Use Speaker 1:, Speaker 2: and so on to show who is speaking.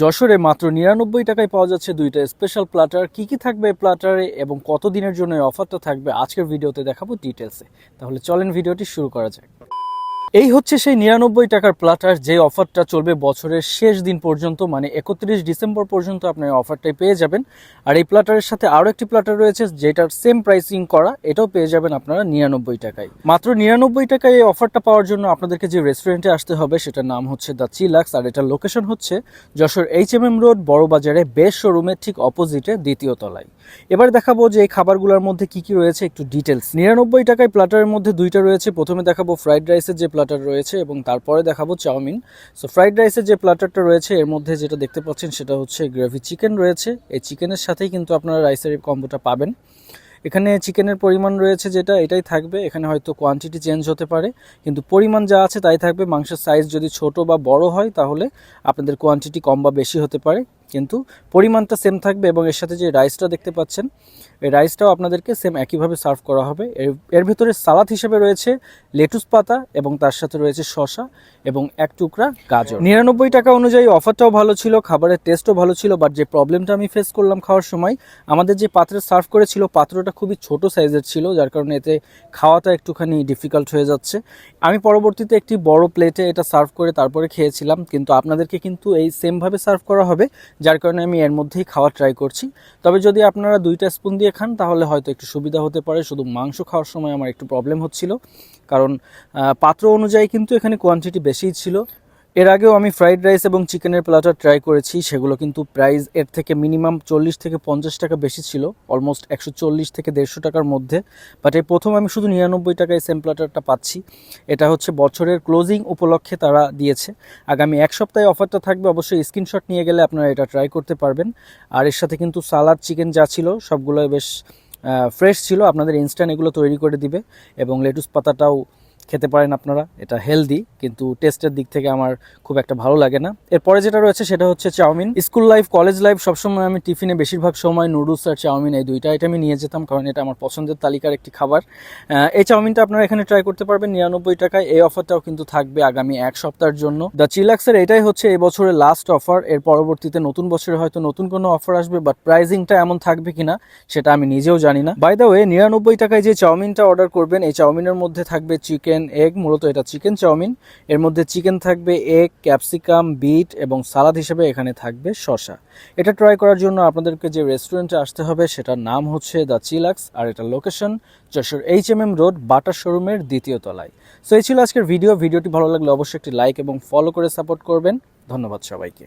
Speaker 1: যশোরে মাত্র নিরানব্বই টাকায় পাওয়া যাচ্ছে দুইটা স্পেশাল প্লাটার কি কি থাকবে প্লাটারে এবং কত দিনের জন্য অফারটা থাকবে? আজকের ভিডিওতে দেখাবো ডিটেলসে তাহলে চলেন ভিডিওটি শুরু করা যাক। এই হচ্ছে সেই নিরানব্বই টাকার প্লাটার যে অফারটা চলবে বছরের শেষ দিন পর্যন্ত মানে একত্রিশ ডিসেম্বর পর্যন্ত আপনি এই অফারটাই পেয়ে যাবেন। আর এই প্লাটারের সাথে আরও একটি প্লাটার রয়েছে, যেটার সেম প্রাইসিং করা, এটাও পেয়ে যাবেন আপনারা নিরানব্বই টাকায়। মাত্র নিরানব্বই টাকায় এই অফারটা পাওয়ার জন্য আপনাদেরকে যে রেস্টুরেন্টে আসতে হবে, সেটার নাম হচ্ছে দ্য চিলাক্স আর এটার লোকেশন হচ্ছে Jessore H M M road বড় বাজারে বেশ শোরুমের ঠিক অপোজিটে দ্বিতীয় তলায়। এবার দেখাবো যে এই খাবারগুলোর মধ্যে কি কি রয়েছে, একটু ডিটেলস নিরানব্বই টাকায় প্লাটারের মধ্যে দুইটা রয়েছে, প্রথমে দেখাবো ফ্রাইড রাইসের যে প্লাটার রয়েছে এবং তারপরে দেখাবো চাউমিন। সো ফ্রাইড রাইসের যে প্লাটারটা রয়েছে, এর মধ্যে যেটা দেখতে পাচ্ছেন সেটা হচ্ছে গ্রেভি চিকেন রয়েছে। এই চিকেনের সাথেই কিন্তু আপনারা রাইসের কম্বোটা পাবেন। এখানে চিকেনের পরিমাণ রয়েছে যেটা, এটাই থাকবে। এখানে হয়তো কোয়ান্টিটি চেঞ্জ হতে পারে, কিন্তু পরিমাণ যা আছে তাই থাকবে। মাংসের সাইজ যদি ছোট বা বড় হয়, তাহলে আপনাদের কোয়ান্টিটি কম বা বেশি হতে পারে। কিন্তু পরিমাণটা সেম থাকবে এবং এর সাথে যে রাইসটা দেখতে পাচ্ছেন, এই রাইসটাও আপনাদেরকে সেম একইভাবে সার্ভ করা হবে। এর এর ভিতরে সালাদ হিসেবে রয়েছে লেটুস পাতা এবং তার সাথে রয়েছে শসা এবং এক টুকরা গাজর। নিরানব্বই টাকা অনুযায়ী অফারটাও ভালো ছিল, খাবারের টেস্টও ভালো ছিল বাট যে প্রবলেমটা আমি ফেস করলাম খাওয়ার সময়, আমাদের যে পাত্রে সার্ভ করেছিল পাত্রটা খুবই ছোট সাইজের ছিল, যার কারণে এতে খাওয়াটা একটুখানি ডিফিকাল্ট হয়ে যাচ্ছে। আমি পরবর্তীতে একটি বড় প্লেটে এটা সার্ভ করে তারপরে খেয়েছিলাম, কিন্তু আপনাদেরকে কিন্তু এই সেমভাবে সার্ভ করা হবে। যার কারণে আমি এর মধ্যেই খাওয়া ট্রাই করছি। তবে যদি আপনারা দুইটা স্পুন দিয়ে খান, তাহলে হয়তো একটু সুবিধা হতে পারে। শুধু মাংস খাওয়ার সময় আমার একটু প্রবলেম হচ্ছিল। কারণ পাত্র অনুযায়ী কিন্তু এখানে কোয়ান্টিটি বেশিই ছিল। এর আগেও আমি ফ্রাইড রাইস এবং চিকেনের প্লাটার ট্রাই করেছি, সেগুলো কিন্তু প্রাইস এর থেকে মিনিমাম চল্লিশ থেকে পঞ্চাশ টাকা বেশি ছিল অলমোস্ট একশো চল্লিশ থেকে দেড়শো টাকার মধ্যে। বাট এই প্রথম আমি শুধু নিরানব্বই টাকায় সেম প্লাটারটা পাচ্ছি। এটা হচ্ছে বছরের ক্লোজিং উপলক্ষে তারা দিয়েছে। আগামী এক সপ্তাহে অফারটা থাকবে, অবশ্যই স্ক্রিনশট নিয়ে গেলে আপনারা এটা ট্রাই করতে পারবেন। আর এর সাথে কিন্তু সালাদ চিকেন যা ছিল সবগুলো বেশ ফ্রেশ ছিল। আপনাদের ইনস্ট্যান্ট এগুলো তৈরি করে দিবে এবং লেটুস পাতাটাও খেতে পারেন আপনারা। এটা হেলদি কিন্তু টেস্টের দিক থেকে আমার খুব একটা ভালো লাগে না। এরপরে যেটা রয়েছে সেটা হচ্ছে chow mein. School life college life সবসময় আমি টিফিনে বেশিরভাগ সময় নুডলস আর চাউমিন এই দুইটা আইটেমই নিয়ে যেতাম, কারণ এটা আমার পছন্দের তালিকার একটি খাবার। এই চাউমিনটা আপনারা এখানে ট্রাই করতে পারবেন নিরানব্বই টাকায়। এই অফারটাও কিন্তু থাকবে আগামী এক সপ্তাহের জন্য। দ্য চিলাক্সের এটাই হচ্ছে এই বছরের লাস্ট অফার এর পরবর্তীতে নতুন বছরে হয়তো নতুন কোনো অফার আসবে বাট প্রাইজিংটা এমন থাকবে কিনা সেটা আমি নিজেও জানি না। বাই দ্য ওয়ে নিরানব্বই টাকায় যে চাউমিনটা অর্ডার করবেন, এই চাউমিনের মধ্যে থাকবে চিকেন এগ, মূলত এটা চিকেন চাউমিন। এর মধ্যে চিকেন থাকবে এগ, ক্যাপসিকাম, বিট এবং সালাদ হিসেবে এখানে থাকবে শসা। এটা ট্রাই করার জন্য আপনাদেরকে যে রেস্টুরেন্টে আসতে হবে, সেটার নাম হচ্ছে দ্য চিলাক্স আর এটা location Jessore H M M road Bata শোরুমের দ্বিতীয় তলায়। সো এই ছিল আজকের ভিডিও ভিডিওটি ভালো লাগলে অবশ্যই একটি লাইক এবং ফলো করে সাপোর্ট করবেন। ধন্যবাদ সবাইকে।